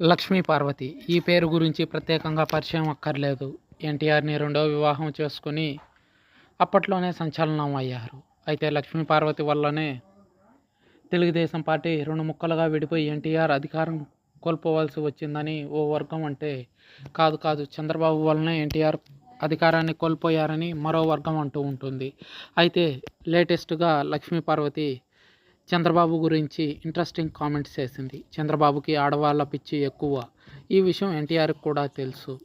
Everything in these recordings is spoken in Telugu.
లక్ష్మీ పార్వతి. ఈ పేరు గురించి ప్రత్యేకంగా పరిచయం అక్కర్లేదు. ఎన్టీఆర్ని రెండో వివాహం చేసుకుని అప్పట్లోనే సంచలనం అయ్యారు. అయితే లక్ష్మీ పార్వతి వల్లనే తెలుగుదేశం పార్టీ రెండు ముక్కలుగా విడిపోయి ఎన్టీఆర్ అధికారం కోల్పోవలసి వచ్చిందని ఓ వర్గం అంటే కాదు కాదు చంద్రబాబు వల్లనే ఎన్టీఆర్ అధికారాన్ని కోల్పోయారని మరో వర్గం అంటూ ఉంటుంది. అయితే లేటెస్ట్గా లక్ష్మీ పార్వతి చంద్రబాబు గురించి ఇంట్రెస్టింగ్ కామెంట్స్ చేసింది. చంద్రబాబుకి ఆడవాళ్ళ పిచ్చి ఎక్కువ. ఈ విషయం ఎన్టీఆర్కి కూడా తెలుసు.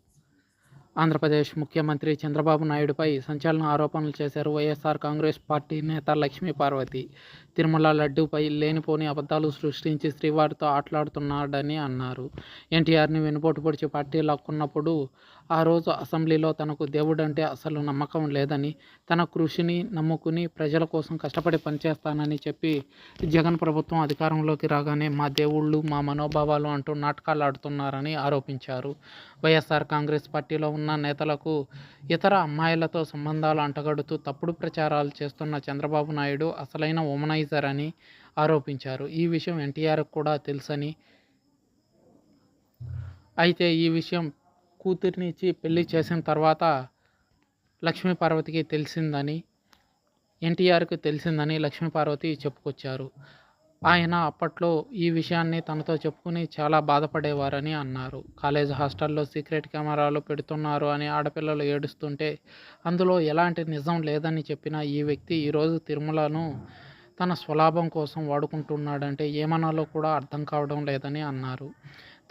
ఆంధ్రప్రదేశ్ ముఖ్యమంత్రి చంద్రబాబు నాయుడుపై సంచలన ఆరోపణలు చేశారు వైఎస్ఆర్ కాంగ్రెస్ పార్టీ నేత లక్ష్మీ పార్వతి. తిరుమల లడ్డూపై లేనిపోని అబద్ధాలు సృష్టించి శ్రీవారితో ఆటలాడుతున్నాడని అన్నారు. ఎన్టీఆర్ని వెనుపోటు పొడిచి పార్టీ లాక్కున్నప్పుడు ఆ రోజు అసెంబ్లీలో తనకు దేవుడంటే అసలు నమ్మకం లేదని తన కృషిని నమ్ముకుని ప్రజల కోసం కష్టపడి పనిచేస్తానని చెప్పి జగన్ ప్రభుత్వం అధికారంలోకి రాగానే మా దేవుళ్ళు మా మనోభావాలు అంటూ నాటకాలు ఆడుతున్నారని ఆరోపించారు. వైఎస్ఆర్ కాంగ్రెస్ పార్టీలో ఉన్న నేతలకు ఇతర అమ్మాయిలతో సంబంధాలు అంటగడుతూ తప్పుడు ప్రచారాలు చేస్తున్న చంద్రబాబు నాయుడు అసలైన ఉమనైజర్ అని ఆరోపించారు. ఈ విషయం ఎన్టీఆర్కు కూడా తెలుసని. అయితే ఈ విషయం కూతురినిచ్చి పెళ్ళి చేసిన తర్వాత లక్ష్మీపార్వతికి తెలిసిందని ఎన్టీఆర్కు తెలిసిందని లక్ష్మీపార్వతి చెప్పుకొచ్చారు. ఆయన అప్పట్లో ఈ విషయాన్ని తనతో చెప్పుకుని చాలా బాధపడేవారని అన్నారు. కాలేజ్ హాస్టల్లో సీక్రెట్ కెమెరాలు పెడుతున్నారు అని ఆడపిల్లలు ఏడుస్తుంటే అందులో ఎలాంటి నిజం లేదని చెప్పిన ఈ వ్యక్తి ఈరోజు తిరుమలను తన స్వలాభం కోసం వాడుకుంటున్నాడంటే ఏమనాలో కూడా అర్థం కావడం లేదని అన్నారు.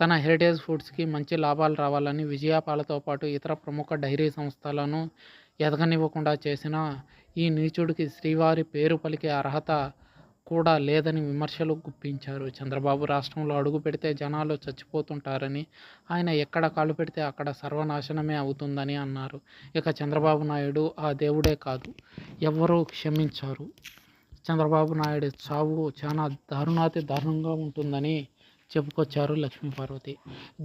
తన హెరిటేజ్ ఫుడ్స్కి మంచి లాభాలు రావాలని విజయపాలతో పాటు ఇతర ప్రముఖ డైరీ సంస్థలను ఎదగనివ్వకుండా చేసిన ఈ నీచుడికి శ్రీవారి పేరు పలికే అర్హత కూడా లేదని విమర్శలు గుప్పించారు. చంద్రబాబు రాష్ట్రంలో అడుగు పెడితే జనాలు చచ్చిపోతుంటారని ఆయన ఎక్కడ కాలు పెడితే అక్కడ సర్వనాశనమే అవుతుందని అన్నారు. ఇక చంద్రబాబు నాయుడు ఆ దేవుడే కాదు ఎవరూ క్షమించారు. చంద్రబాబు నాయుడు చావు చాలా దారుణాతి దారుణంగా ఉంటుందని చెప్పుకొచ్చారు లక్ష్మీపార్వతి.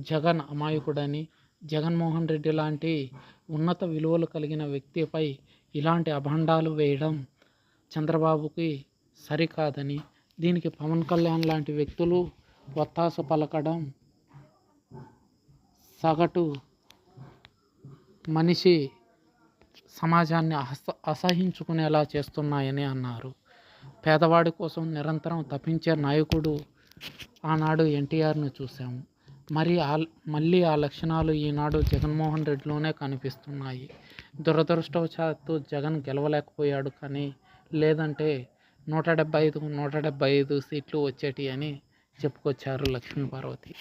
జగన్ అమాయకుడని జగన్మోహన్ రెడ్డి లాంటి ఉన్నత విలువలు కలిగిన వ్యక్తిపై ఇలాంటి అభండాలు వేయడం చంద్రబాబుకి సరికాదని దీనికి పవన్ కళ్యాణ్ లాంటి వ్యక్తులు ఒత్తాస పలకడం సగటు మనిషి సమాజాన్ని అస అసహించుకునేలా చేస్తున్నాయని అన్నారు. పేదవాడి కోసం నిరంతరం తప్పించే నాయకుడు ఆనాడు ఎన్టీఆర్ను చూసాము మరి ఆ మళ్ళీ ఆ లక్షణాలు ఈనాడు జగన్మోహన్ రెడ్డిలోనే కనిపిస్తున్నాయి. దురదృష్టవశాత్తు జగన్ గెలవలేకపోయాడు కానీ లేదంటే నూట డెబ్బై ఐదు నూట డెబ్బై ఐదు సీట్లు వచ్చేటి అని చెప్పుకొచ్చారు లక్ష్మీ పార్వతి